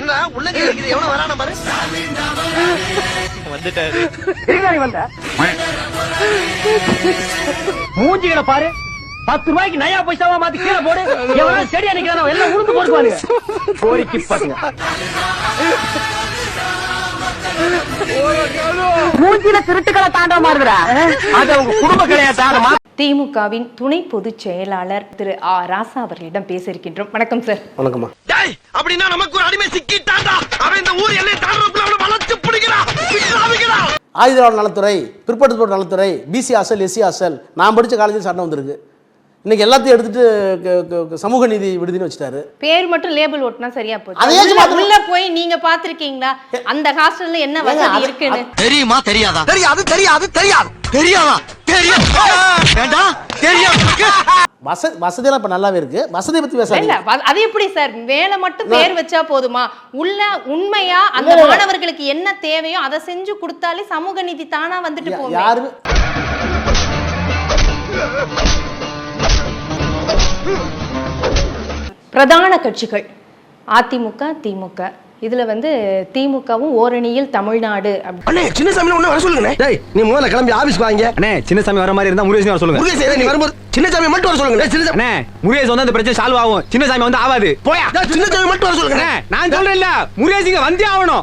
என்ன உள்ள இருக்குது எவ்வளவு வரான பாரு. வந்துட்டாரு. மூஞ்சிகளை பாரு. பத்து ரூபாய்க்கு நயா பைசாவா மாத்தி கீழே போடு. எவனா செடியா நிக்கிறானோ எல்லாம் உளுந்து போடுவானுங்க. கோரிக்கை பாருங்க. மூஞ்சில திருட்டுக்களை தாண்ட மாறுதுடா. அது அவங்க குடும்ப கிடையாது திமுகவின் துணை பொதுச் செயலாளர் திரு ஆ. ராசா அவர்களிடம் பேச இருக்கின்றோம் வணக்கம் சார். வணக்கம்மா. டேய் அப்படின்னா நமக்கு ஒரு அடிமை சிக்கிட்டான்டா. அவன் இந்த ஊர் எல்லை தாண்டறதுக்குள்ள வளைச்சு பிடிக்கிறான் விக்கிறான் ஆயுதவாளர் நலத்துறை பிற்படுத்தப்பட்ட நலத்துறை பிசி அசல் எஸ்சி அசல் நான் படிச்ச காலேஜில் சட்டம் வந்திருக்கு. இன்னைக்கு எல்லாத்தையும் எடுத்துட்டு சமூக நீதி விடுதின்னு வச்சுட்டாரு. பேர் மட்டும் லேபிள் ஓட்டினா சரியா போச்சு. உள்ள- போய் நீங்க பாத்திருக்கீங்களா அந்த ஹாஸ்டல்ல என்ன வசதி இருக்குன்னு? தெரியுமா தெரியாதா? தெரியாது தெரியாது தெரியாது. தெரியாதா? தெரியும் வேண்டாம் தெரியும் வசதி வசதியெல்லாம் இப்போ நல்லாவே இருக்கு. வசதியை பற்றி இல்ல பேசாதீங்க அது எப்படி சார்? வேலை மட்டும் பேர் வச்சா போதுமா? உள்ள உண்மையா அந்த இல்ல, இல்ல. மாணவர்களுக்கு என்ன தேவையோ அதை செஞ்சு கொடுத்தாலே சமூக நீதி தானா வந்துட்டு யா- போகும். யாருமே பிரதான கட்சிகள். அதிமுக திமுக. இதுல வந்து திமுகவும் ஓரணியில் தமிழ்நாடு அப்படி அண்ணே சின்ன சாமி ஒண்ணு வர சொல்லுங்க டேய் நீ முதல்ல கிளம்பி ஆபீஸ்க்கு வாங்க. அண்ணே சின்ன சாமி வர மாதிரி இருந்தா முருகேசன் வர சொல்லுங்க. முருகேஷ் ஏதோ நீ வரும்போது சின்ன சாமி மட்டும் வர சொல்லுங்க டேய், சின்ன சாமி அண்ணே முருகேசன் வந்து அந்த பிரச்சனை சால்வ் ஆகும். சின்ன சாமி வந்து ஆகாது போயா. டேய், சின்ன சாமி மட்டும் வர சொல்லுங்க அண்ணே நான் சொல்றேன் இல்ல. முருகேசிங்க வந்தே ஆகணும்.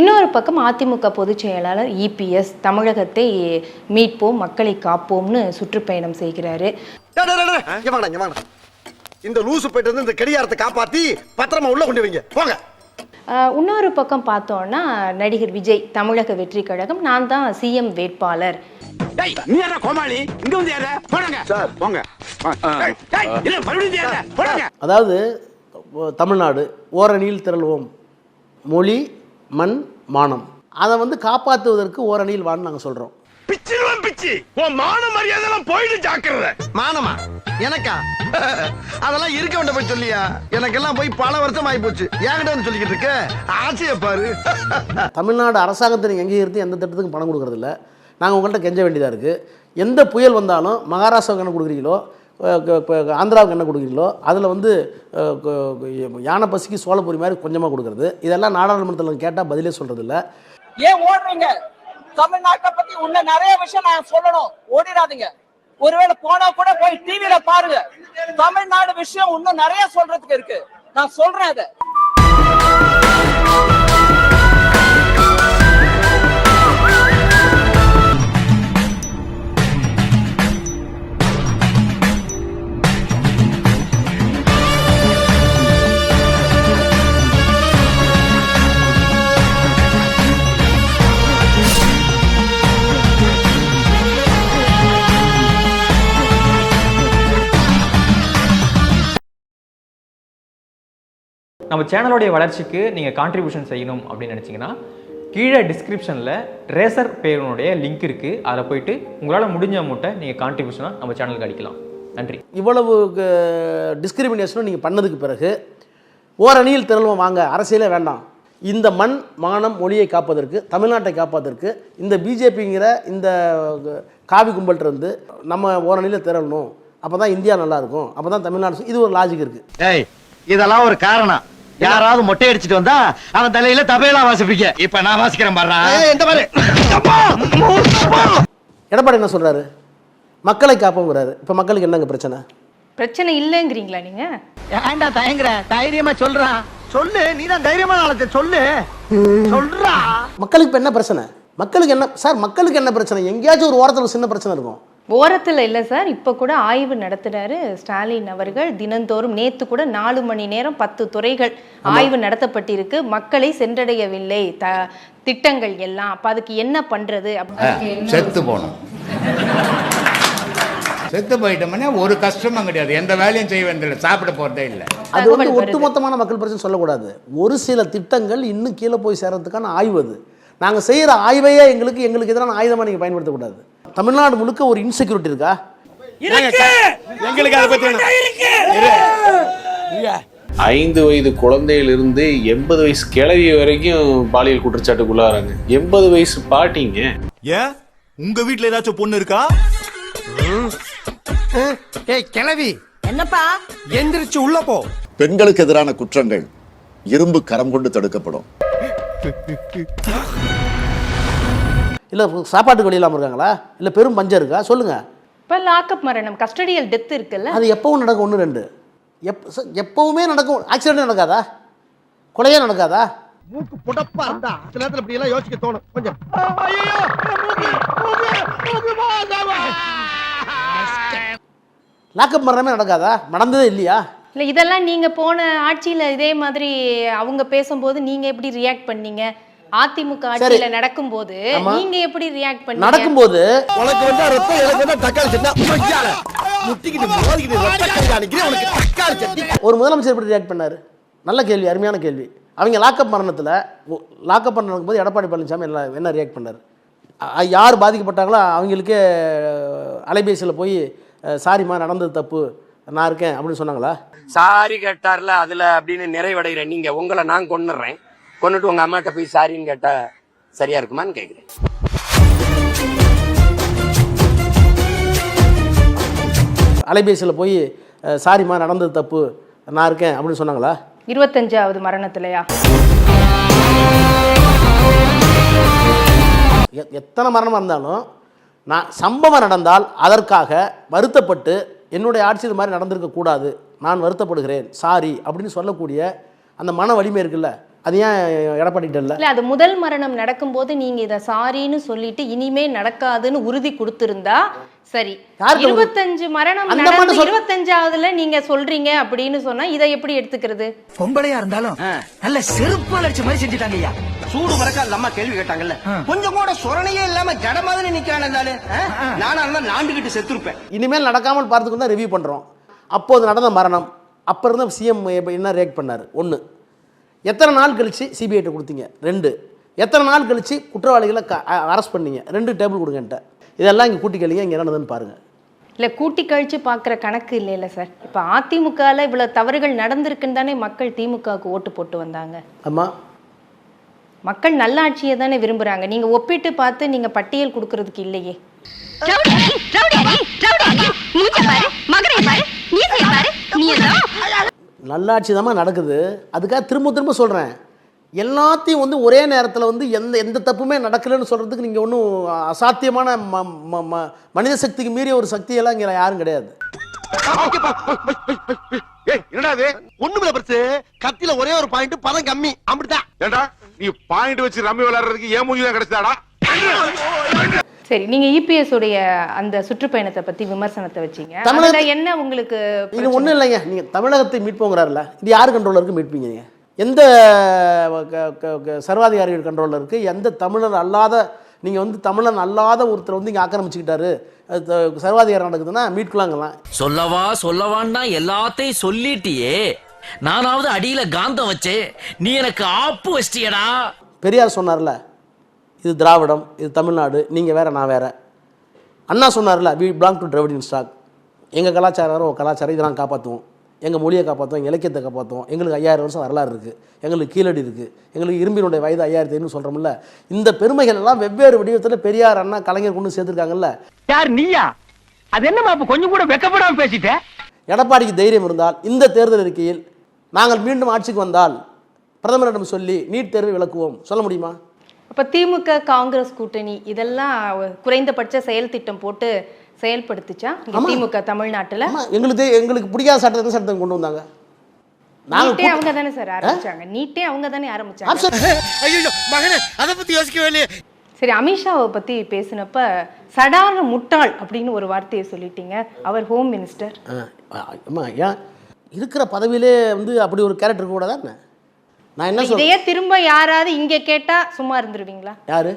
இன்னொரு பக்கம் அதிமுக பொதுச் செயலாளர் இபிஎஸ் தமிழகத்தை மீட்போம் மக்களை காப்போம்னு சுற்றுப்பயணம் செய்கிறாரு. இந்த லூசு போயிட்டு வந்து இந்த கடியாரத்தை காப்பாத்தி பத்திரமா உள்ள கொண்டு வைங்க. போங்க. இன்னொரு பக்கம் பார்த்தோம்னா நடிகர் விஜய் தமிழக வெற்றி கழகம். நான் தான் சிஎம் வேட்பாளர். டேய் நீ யாரா கோமாளி? இங்க வந்து யாரா? போடுங்க. சார். போங்க. டேய், டேய், இல்ல மறுபடியும் யாரா போடுங்க. அதாவது தமிழ்நாடு ஓரணியில் திரள்வோம். மொழி மண் மானம். அதை வந்து காப்பாற்றுவதற்கு ஓரணியில் வான்னு நாங்கள் சொல்கிறோம் பிச்சிருவன் பிச்சி. உன் மான மரியாதை எல்லாம் போயிட்டு ஜாக்கிரத. மானமா? எனக்கா? அதெல்லாம் இருக்க வேண்ட போய் சொல்லியா? எனக்கெல்லாம் போய் பல வருஷம் ஆகி போச்சு என்கிட்ட வந்து சொல்லிக்கிட்டு இருக்க? ஆசையை பாரு. தமிழ்நாடு அரசாங்கத்தை நீங்கள் எங்கேயும் இருந்து எந்த திட்டத்துக்கும் பணம் கொடுக்கறதில்ல. நாங்கள் உங்கள்கிட்ட கெஞ்ச வேண்டியதாக இருக்குது எந்த புயல் வந்தாலும் மகாராஷ்டிராவுக்கு என்ன கொடுக்குறீங்களோ ஆந்திராவுக்கு என்ன கொடுக்குறீங்களோ அதில் வந்து யானை பசிக்கு சோளப்பொரி மாதிரி கொஞ்சமாக கொடுக்குறது. இதெல்லாம் நாடாளுமன்றத்தில் கேட்டால் பதிலே சொல்கிறதில்ல ஏன் ஓடுறீங்க? தமிழ்நாட்டை பத்தி இன்னும் நிறைய விஷயம் நான் சொல்லணும். ஓடிடாதீங்க. ஒருவேளை போனா கூட போய் டிவியில பாருங்க. தமிழ்நாடு விஷயம் இன்னும் நிறைய சொல்றதுக்கு இருக்கு. நான் சொல்றேன் அதை. நம்ம சேனலோடைய வளர்ச்சிக்கு நீங்கள் கான்ட்ரிபியூஷன் செய்யணும் அப்படின்னு நினச்சிங்கன்னா கீழே டிஸ்கிரிப்ஷனில் ரேசர் பேருனுடைய லிங்க் இருக்குது அதில் போயிட்டு உங்களால் முடிஞ்ச அமௌண்ட்டை நீங்கள் கான்ட்ரிபியூஷனாக நம்ம சேனலுக்கு அடிக்கலாம். நன்றி. இவ்வளவு டிஸ்கிரிமினேஷனும் நீங்கள் பண்ணதுக்கு பிறகு ஓரணியில் திரள்வோம். வாங்க அரசியலே வேண்டாம். இந்த மண் மானம் மொழியை காப்பதற்கு தமிழ்நாட்டை காப்பதற்கு இந்த பிஜேபிங்கிற இந்த காவி கும்பல்கிட்ட இருந்து நம்ம ஓரணியில் திரளணும். அப்போ தான் இந்தியா நல்லா இருக்கும். அப்போ தான் தமிழ்நாடு இது ஒரு லாஜிக் இருக்குது ஏய் இதெல்லாம் ஒரு காரணம். யாராவது மொட்டை அடிச்சிட்டு வந்தா அவன் தலையில தபையலா வாசிப்பீங்க இப்ப நான் வாசிக்கிறேன் பாரு இந்த பாரு. எடப்பாடி என்ன சொல்கிறாரு மக்களை காப்போங்கிறாரு. இப்போ மக்களுக்கு என்னங்க பிரச்சனை? பிரச்சனை இல்லைங்கிறீங்களா நீங்க? ஏன்டா தயங்குற? தைரியமா சொல்றான் சொல்லு நீ தான் தைரியமான ஆளத்தை சொல்லு. சொல்றா. மக்களுக்கு இப்போ என்ன பிரச்சனை? மக்களுக்கு என்ன சார் மக்களுக்கு என்ன பிரச்சனை? எங்கேயாச்சும் ஒரு ஓரத்தில் சின்ன பிரச்சனை இருக்கும். ஓரத்தில் இல்லை சார். இப்போ கூட ஆய்வு நடத்துறாரு ஸ்டாலின் அவர்கள். தினந்தோறும் நேத்து கூட நாலு மணி நேரம் பத்து துறைகள் ஆய்வு நடத்தப்பட்டிருக்கு. மக்களை சென்றடையவில்லை. த திட்டங்கள் எல்லாம். அப்ப அதுக்கு என்ன பண்றது? அப்ப- செத்து போனோம். செத்து போயிட்டோம்னா ஒரு கஷ்டமும் கிடையாது. எந்த வேலையும் செய்ய வேண்டியதில்லை. சாப்பிட போறதே இல்லை. அது வந்து. ஒட்டுமொத்தமான மக்கள் பிரச்சனை சொல்லக்கூடாது. ஒரு சில திட்டங்கள் இன்னும் கீழே போய் சேர்றதுக்கான ஆய்வு அது. நாங்கள் செய்கிற ஆய்வையே எங்களுக்கு எங்களுக்கு எதிரான ஆயுதமாக நீங்கள் பயன்படுத்தக்கூடாது. தமிழ்நாடு முழுக்க ஒரு இன்செக்யூரிட்டி இருக்கா? எங்களுக்கு அதை பத்தி ஐந்து வயது குழந்தையிலிருந்து எண்பது வயசு கிழவி வரைக்கும் பாலியல் குற்றச்சாட்டுக்குள்ளாராங்க. எண்பது வயசு பாட்டிங்க. ஏன்? உங்க வீட்ல ஏதாச்சும் பொண்ணு இருக்கா? ஏய் கிளவி! என்னப்பா? எந்திரிச்சு உள்ள போ. பெண்களுக்கு எதிரான குற்றங்கள் இரும்பு கரம் கொண்டு தடுக்கப்படும். இல்லை சாப்பாட்டுக்கு வழி இல்லாமல் இருக்காங்களா? இல்லை பெரும் பஞ்சம் இருக்கா? சொல்லுங்கள் இப்ப லாக்அப் மரணம் கஸ்டடியல் டெத் இருக்குல்ல? அது எப்பவும் நடக்கும். ஒன்று ரெண்டு. எப் எப்பவுமே நடக்கும். ஆக்சிடென்ட் நடக்காதா? கொலையே நடக்காதா? மூக்கு புடப்பா இருந்தா சில நேரத்துல இப்படி எல்லாம் யோசிக்க தோணும். கொஞ்சம். லாக்அப் மரணமே நடக்காதா? நடந்ததே இல்லையா? இல்ல இதெல்லாம் நீங்க போன ஆட்சியில இதே மாதிரி அவங்க பேசும்போது நீங்க எப்படி ரியாக்ட் பண்ணீங்க? அதிமுக ஆட்சியில நடக்கும்போது ஆமா. நீங்க எப்படி ரியாக்ட் பண்ணீங்க? நடக்கும்போது உனக்கு வந்தா ரத்தம் எனக்கு வந்தா தக்காளி சட்னி ஒரு முதலமைச்சர் எப்படி ரியாக்ட் பண்ணாரு? நல்ல கேள்வி அருமையான கேள்வி. அவங்க லாக்அப் மரணத்தில் லாக்அப் பண்ண போது எடப்பாடி பழனிசாமி என்ன என்ன ரியாக்ட் பண்ணார்? யார் பாதிக்கப்பட்டாங்களோ அவங்களுக்கே அலைபேசியில் போய் சாரிம்மா நடந்தது தப்பு. நான் இருக்கேன். அப்படின்னு சொன்னாங்களா? சாரி கேட்டார்ல அதுல அப்படின்னு நிறைவடைகிற நீங்க உங்களை நான் கொன்னுறேன். கொன்னுட்டு உங்க அம்மாட்ட போய் சாரின்னு கேட்டா சரியா இருக்குமான்னு கேக்குறேன். அலைபேசியில் போய் சாரிம்மா நடந்தது தப்பு. நான் இருக்கேன். அப்படின்னு சொன்னாங்களா? இருபத்தஞ்சாவது மரணத்திலயா? எத்தனை மரணமாக இருந்தாலும் நான் சம்பவம் நடந்தால் அதற்காக வருத்தப்பட்டு என்னுடைய ஆட்சி இது மாதிரி நடந்திருக்க கூடாது நான் வருத்தப்படுகிறேன். சாரி அப்படின்னு சொல்லக்கூடிய அந்த மன வலிமை இருக்குல்ல? அது ஏன் எடப்பாடிகிட்ட இல்லை அது முதல் மரணம் நடக்கும்போது நீங்க இத சாரின்னு சொல்லிட்டு இனிமே நடக்காதுன்னு உறுதி கொடுத்திருந்தா சரி? இருபத்தஞ்சு மரணம் இருபத்தஞ்சாவதுல நீங்க சொல்றீங்க அப்படின்னு சொன்னா இதை எப்படி எடுத்துக்கிறது? பொம்பளையா இருந்தாலும் நல்ல செருப்பால் அடிச்ச மாதிரி செஞ்சுட்டாங்க ஐயா. சூடு பறக்க அந்த அம்மா கேள்வி கேட்டாங்கல்ல. கொஞ்சம் கூட சொரணையே இல்லாம ஜட மாதிரி நிக்கிறான் இருந்தாலும் நானா இருந்தா நாண்டுகிட்டு செத்துருப்பேன். இனிமேல் நடக்காமல் பார்த்துக்கொண்டு தான் ரிவ்யூ பண்ணுறோம் அப்போது நடந்த மரணம். அப்போ இருந்த சிஎம் என்ன ரியாக்ட் பண்ணார்? ஒன்று எத்தனை நாள் கழித்து சிபிஐட்ட கொடுத்தீங்க? ரெண்டு. எத்தனை நாள் கழித்து குற்றவாளிகளை க அரெஸ்ட் பண்ணீங்க? ரெண்டு டேபிள் கொடுங்கன்ட்ட இதெல்லாம் இங்கே கூட்டி கேளுங்க இங்கே என்ன நடந்ததுன்னு பாருங்கள் இல்ல கூட்டி கழிச்சு பாக்குற கணக்கு இல்ல இல்ல சார். இப்ப அதிமுகல இவ்வளவு தவறுகள் நடந்திருக்குன்னு தானே மக்கள் திமுகவுக்கு ஓட்டு போட்டு வந்தாங்க. ஆமாம் மக்கள் நல்லாட்சியை தானே விரும்புறாங்க. நீங்க ஒப்பிட்டு பார்த்து நீங்க பட்டியல் கொடுக்கறதுக்கு இல்லையே. நல்லாட்சி தான் நடக்குது. அதுக்காக திரும்ப திரும்ப சொல்கிறேன் எல்லாத்தையும் வந்து ஒரே நேரத்தில் வந்து எந்த எந்த தப்புமே நடக்கலைன்னு சொல்கிறதுக்கு நீங்கள் ஒன்றும் அசாத்தியமான ம ம- ம- மனித சக்திக்கு மீறிய ஒரு சக்தியெல்லாம் இங்கே யாரும் கிடையாது. கத்தில ஒரே ஒரு பாயிண்ட் பதம் கம்மி. அப்படிதான் ஏண்டா நீ பாயிண்ட் வச்சு ரம்மி விளையாடுறதுக்கு ஏன் மூஞ்சி தான் கிடைச்சாடா சரி நீங்க இபிஎஸ் உடைய அந்த சுற்றுப்பயணத்தை பத்தி விமர்சனத்தை வச்சீங்க. தமிழக- என்ன உங்களுக்கு இது? ஒன்றும் இல்லைங்க. நீங்கள் தமிழகத்தை மீட்போங்கிறாருல இது யார் கண்ட்ரோலில் இருக்கு மீட்பீங்க? எந்த க- க- க- சர்வாதிகாரிகள் கண்ட்ரோலில் இருக்குது எந்த தமிழர் அல்லாத நீங்கள் வந்து தமிழன் அல்லாத ஒருத்தர் வந்து இங்கே ஆக்கிரமிச்சுக்கிட்டாரு. சர்வாதிகாரம் நடக்குதுன்னா மீட்கலாங்கலாம். சொல்லவா சொல்லவான்னா எல்லாத்தையும் சொல்லிட்டியே. நானாவது அடியில காந்தம் வச்சேன். நீ எனக்கு ஆப்பு வச்சிட்டியடா. பெரியார் சொன்னார்ல இது திராவிடம் இது தமிழ்நாடு நீங்கள் வேற நான் வேற. அண்ணா சொன்னார்ல we belong to Dravidian stock எங்கள் கலாச்சாரம் ஒரு கலாச்சாரம் இதை நாங்கள் காப்பாற்றுவோம் எங்கள் மொழியை காப்பாற்றுவோம் எங்கள் இலக்கியத்தை காப்பாற்றுவோம் எங்களுக்கு ஐயாயிரம் வருஷம் வரலாறு இருக்குது எங்களுக்கு கீழடி இருக்குது எங்களுக்கு இரும்பினுடைய வயது ஐயாயிரத்தி ஐநூறு சொல்கிறோம்ல இந்த பெருமைகள் எல்லாம் வெவ்வேறு வடிவத்தில் பெரியார் அண்ணா கலைஞர் கொண்டு சேர்த்துருக்காங்கல்ல. யார் நீயா? அது என்னமா கொஞ்சம் கூட வெக்கப்படாம பேசிட்ட? எடப்பாடிக்கு தைரியம் இருந்தால் இந்த தேர்தல் அறிக்கையில் நாங்கள் மீண்டும் ஆட்சிக்கு வந்தால் பிரதமரிடம் சொல்லி நீட் தேர்வை விளக்குவோம். சொல்ல முடியுமா? அப்ப திமுக காங்கிரஸ் கூட்டணி இதெல்லாம் குறைந்தபட்ச செயல் திட்டம் போட்டு செயல்படுத்துச்சா. திமுக தமிழ்நாட்டுல? எங்களுக்கு எங்களுக்கு பிடிக்காத சட்டத்தை சட்டத்தை கொண்டு வந்தாங்க. நீட்டே அவங்க தானே சார் ஆரம்பிச்சாங்க. நீட்டே அவங்க தானே ஆரம்பிச்சாங்க. ஆப்ஷன் ஐயோ மகனே அத பத்தி யோசிக்கவே இல்லையே சரி அமித்ஷாவை பத்தி பேசினப்ப சடான முட்டாள் அப்படின்னு ஒரு வார்த்தையை சொல்லிட்டீங்க. அவர் ஹோம் மினிஸ்டர். அம்மா ஏன்? இருக்கிற பதவியிலே வந்து அப்படி ஒரு கேரக்டர் கூட என்ன நான் என்ன இதையே திரும்ப யாராவது இங்க கேட்டா சும்மா இருந்துருவீங்களா? யாரு?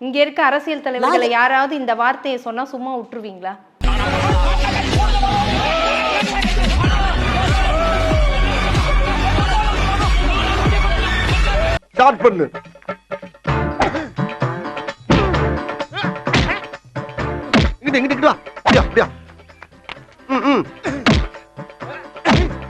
இங்க இருக்க அரசியல் தலைவர்களை யாராவது இந்த வார்த்தையை சொன்னா சும்மா விட்டுருவீங்களா? ஸ்டார்ட் பண்ணு. இங்கிட்டு இங்கிட்டு இங்கிட்டு வா. அப்படியா அப்படியா.